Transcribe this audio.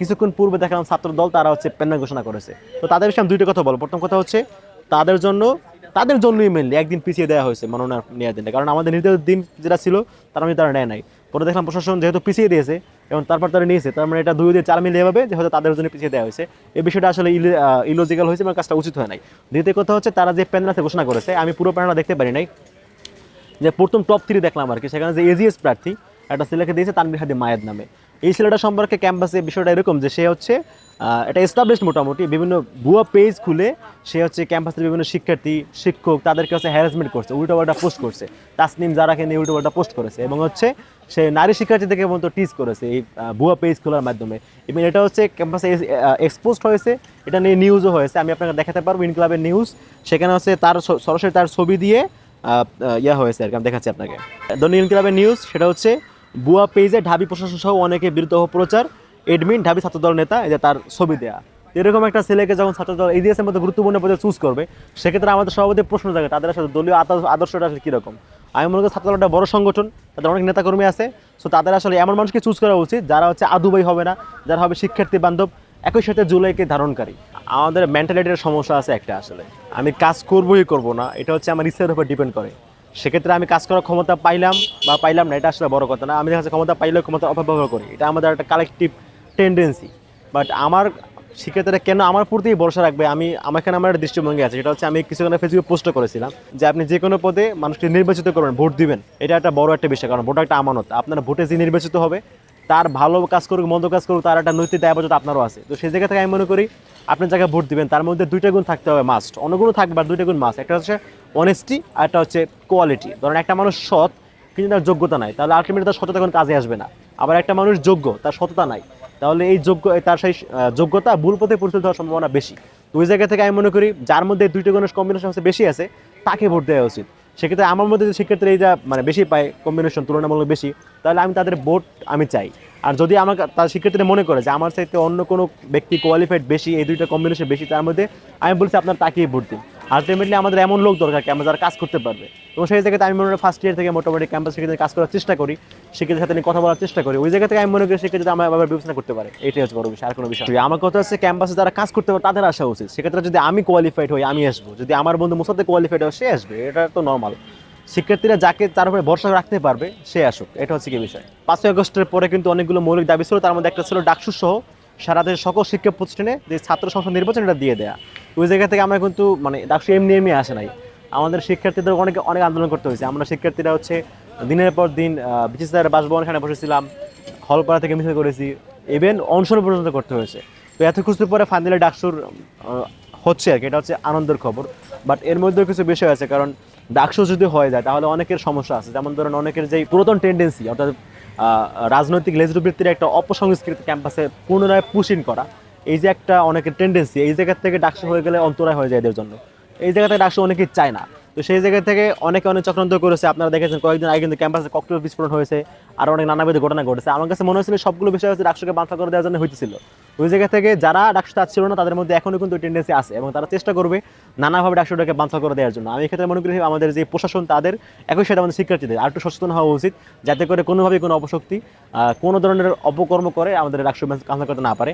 কিছুক্ষণ পূর্বে দেখলাম ছাত্র দল তারা হচ্ছে প্যানেল ঘোষণা করেছে। তো তাদের বিষয়ে আমি দুইটা কথা বলব। প্রথম কথা হচ্ছে, তাদের জন্য, তাদের জন্যই মেনলি একদিন পিছিয়ে দেওয়া হয়েছে মনোনয়ন নেওয়ার দিনটা। কারণ আমাদের নির্ধারিত দিন যেটা ছিল, তারা মধ্যে তারা নেয় নাই। পরে দেখলাম প্রশাসন যেহেতু পিছিয়ে দিয়েছে, এবং তারপর তারা নিয়েছে, তার মানে এটা দুই দিয়ে চার মিলিয়ে হবে যে হয়তো তাদের জন্য পিছিয়ে দেওয়া হয়েছে। এই বিষয়টা আসলে ইলজিক্যাল হয়েছে, এবং কাজটা উচিত হয় নাই। দ্বিতীয় কথা হচ্ছে, তারা যে প্যানেল আছে ঘোষণা করেছে, আমি পুরো প্যানেলটা দেখতে পারি নাই। যে প্রথম টপ থ্রি দেখলাম আর কি, সেখানে যে এজিএস প্রার্থী, একটা ছেলেকে দিয়েছে তানবির হাদি মায়ের নামে। এই ছেলেটা সম্পর্কে ক্যাম্পাসে বিষয়টা এরকম যে সে হচ্ছে এটা এস্টাবলিশ মোটামুটি, বিভিন্ন ভুয়া পেজ খুলে সে হচ্ছে ক্যাম্পাসের বিভিন্ন শিক্ষার্থী, শিক্ষক, তাদেরকে হচ্ছে হ্যারাসমেন্ট করছে, উল্টো পাল্টা পোস্ট করছে। তাসনিম যারাকে নিয়ে উল্টো পাল্টা পোস্ট করেছে এবং হচ্ছে সে নারী শিক্ষার্থীদেরকে মতো টিচ করেছে এই ভুয়া পেজ খোলার মাধ্যমে। এবং এটা হচ্ছে ক্যাম্পাসে এক্সপোজড হয়েছে, এটা নিয়ে নিউজও হয়েছে, আমি আপনাকে দেখাতে পারব ইনক্লাবের নিউজ সেখানে হচ্ছে তার সরাসরি তার ছবি দিয়ে ইয়া হয়েছে আর কি, আমি দেখাচ্ছি আপনাকে। দৈনিক ইনকিলাবের নিউজ সেটা হচ্ছে বুয়া পেজে ঢাবি প্রশাসন সহ অনেকে বিরুদ্ধ অপপ্রচার। এডমিন, ঢাবি ছাত্রদল নেতা, এই যে তার ছবি দেয়া। এরকম একটা ছেলেকে যখন ছাত্রদল এজিএসের মধ্যে গুরুত্বপূর্ণ পদে চুজ করবে, সেক্ষেত্রে আমাদের সভাপতি প্রশ্ন জাগে, তাদের আসলে দলীয় আদর্শটা আসলে কীরকম? আমি মনে করি ছাত্রদল একটা বড় সংগঠন, তাদের অনেক নেতাকর্মী আছে। সো তাদের আসলে এমন মানুষকে চুজ করা উচিত, যারা হচ্ছে আদুবাই হবে না, যারা হবে শিক্ষার্থী বান্ধব। একই সাথে জুলাইকে ধারণকারী। আমাদের মেন্টালিটির সমস্যা আছে একটা আসলে। আমি কাজ করবোই করব না, এটা হচ্ছে আমার ইচ্ছার উপর ডিপেন্ড করে। সেক্ষেত্রে আমি কাজ করার ক্ষমতা পাইলাম বা পাইলাম না, এটা আসলে বড় কথা না। আমি দেখা যাচ্ছে ক্ষমতা পাইলেও ক্ষমতা অপব্যবহার করি। এটা আমাদের একটা কালেকটিভ টেন্ডেন্সি বাট আমার শিক্ষার্থীরা কেন আমার প্রতি ভরসা রাখবে? আমি আমার এখানে আমার একটা দৃষ্টিভঙ্গি আছে। সেটা হচ্ছে আমি কিছুক্ষণ ফেসবুকে পোস্ট করেছিলাম যে আপনি যে কোনো পদে মানুষকে নির্বাচিত করবেন, ভোট দিবেন। এটা একটা বড় একটা বিষয়, কারণ ভোট একটা আমানত। আপনার ভোটে যে নির্বাচিত হবে তার ভালো কাজ করুক, মন্দ কাজ করুক, তার একটা নৈতিক দায়বদ্ধ আপনারও আছে। তো সেই জায়গা থেকে আমি মনে করি আপনি যাকে ভোট দিবেন, তার মধ্যে দুইটা গুণ থাকতে হবে মাস্ট অন্যগুলো থাকবে আর দুইটা গুণ মাস্ট একটা হচ্ছে অনেস্টি আর একটা হচ্ছে কোয়ালিটি ধরেন একটা মানুষ সৎ, কিন্তু তার যোগ্যতা নাই, তাহলে আলটিমেটলি তার সততা কোনো কাজে আসবে না। আবার একটা মানুষ যোগ্য, তার সততা নাই, তাহলে এই যোগ্য, তার সেই যোগ্যতা ভুল পথে পরিচালিত হওয়ার সম্ভাবনা বেশি। তো ওই জায়গা থেকে আমি মনে করি, যার মধ্যে দুইটা গুণের কম্বিনেশন হচ্ছে বেশি আছে, তাকে ভোট দেওয়া উচিত। সেক্ষেত্রে আমার মধ্যে যে শিক্ষার্থীরা এই যা মানে বেশি পায় কম্বিনেশন তুলনামূলক বেশি, তাহলে আমি তাদের ভোট আমি চাই। আর যদি আমার তার শিক্ষার্থীরা মনে করে যে আমার চাইতে অন্য কোনো ব্যক্তি কোয়ালিফাইড বেশি, এই দুইটা কম্বিনেশন বেশি, তার মধ্যে আমি বলছি আপনার তাকেই ভোট দিন। আলটিমেটলি আমাদের এমন লোক দরকার কি, আমরা যারা কাজ করতে পারবে। এবং সেই জায়গাতে আমি মনে হয় ফার্স্ট ইয়ার থেকে মোটামুটি ক্যাম্পাস শিক্ষার্থীদের কাজ করার চেষ্টা করি শিক্ষার্থীর সাথে নিয়ে কথা বলার চেষ্টা করি। ওই জায়গা থেকে আমি মনে করি শিক্ষার্থী আমার আবার বিবেচনা করতে পারে। এটাই হচ্ছে বড় বিষয়, আর কোনো বিষয়। আমার কথা হচ্ছে ক্যাম্পাসে যারা কাজ করতে পারে তাদের আসা উচিত। সেক্ষেত্রে যদি আমি কোয়ালিফাইড হই, আমি আসব। যদি আমার বন্ধু মুসাদ্দে কোয়ালিফাইড হয়, সে আসবে। এটা তো নর্মাল শিক্ষার্থীরা যাকে, তার উপরে ভরসা রাখতে পারবে, সে আসুক। এটা হচ্ছে কি বিষয়। পাঁচই আগস্টের পরে কিন্তু অনেকগুলো মৌলিক দাবি ছিল, তার মধ্যে একটা ছিল ডাকসু সহ। সারা দেশের সকল শিক্ষা প্রতিষ্ঠানে যে ছাত্র সংসদ নির্বাচন এটা দিয়ে দেয়া। ওই জায়গা থেকে আমরা কিন্তু মানে ডাকসু এমনি এমনি আসে নাই। আমাদের শিক্ষার্থীদের অনেক অনেক আন্দোলন করতে হয়েছে। আমরা শিক্ষার্থীরা হচ্ছে দিনের পর দিন বিশেষ বাসভবন এখানে বসেছিলাম হলপাড়া থেকে মিছিল করেছি ইভেন অনশন পর্যন্ত করতে হয়েছে। তো এত কিছুর পরে ফাইনালি ডাকসুর হচ্ছে আর কি। এটা হচ্ছে আনন্দের খবর। বাট এর মধ্যেও কিছু বিষয় আছে, কারণ ডাকসু যদি হয়ে যায়, তাহলে অনেকের সমস্যা আছে। যেমন ধরেন, অনেকের যেই পুরাতন টেন্ডেন্সি অর্থাৎ রাজনৈতিক লেজরবৃত্তির একটা অপসংস্কৃত ক্যাম্পাসে পুনরায় পুশিন করা। এই যে একটা অনেকের টেন্ডেন্সি এই জায়গার থেকে ডাকসা হয়ে গেলে অন্তরায় হয়ে যায় এদের জন্য। এই জায়গা থেকে ডাকসা অনেকেই চায় না। তো সেই জায়গা থেকে অনেকে অনেক চক্রান্ত করেছে। আপনারা দেখেছেন কয়েকদিন আগে কিন্তু ক্যাম্পাসে ককটেল বিস্ফোরণ হয়েছে আর অনেক নানাবিধ ঘটনা ঘটেছে। আমার কাছে মনে হয়েছিল সবগুলো বিষয় হচ্ছে ডাকসুকে বাঁধা করে দেওয়ার জন্য হইতেছিল। ওই জায়গা থেকে যারা ডাকসু চাচ্ছিল না, তাদের মধ্যে এখনও কিন্তু টেন্ডেন্সি আছে এবং তারা চেষ্টা করবে নানাভাবে ডাকসুটাকে বাঁধা করে দেওয়ার জন্য। আমি এক্ষেত্রে মনে করি আমাদের যে প্রশাসন, তাদের একই সাথে আমাদের শিক্ষার্থীদের আর একটু সচেতন হওয়া উচিত, যাতে করে কোনোভাবে কোনো অপশক্তি কোনো ধরনের অপকর্ম করে আমাদের ডাকসু বাঁধা করতে না পারে।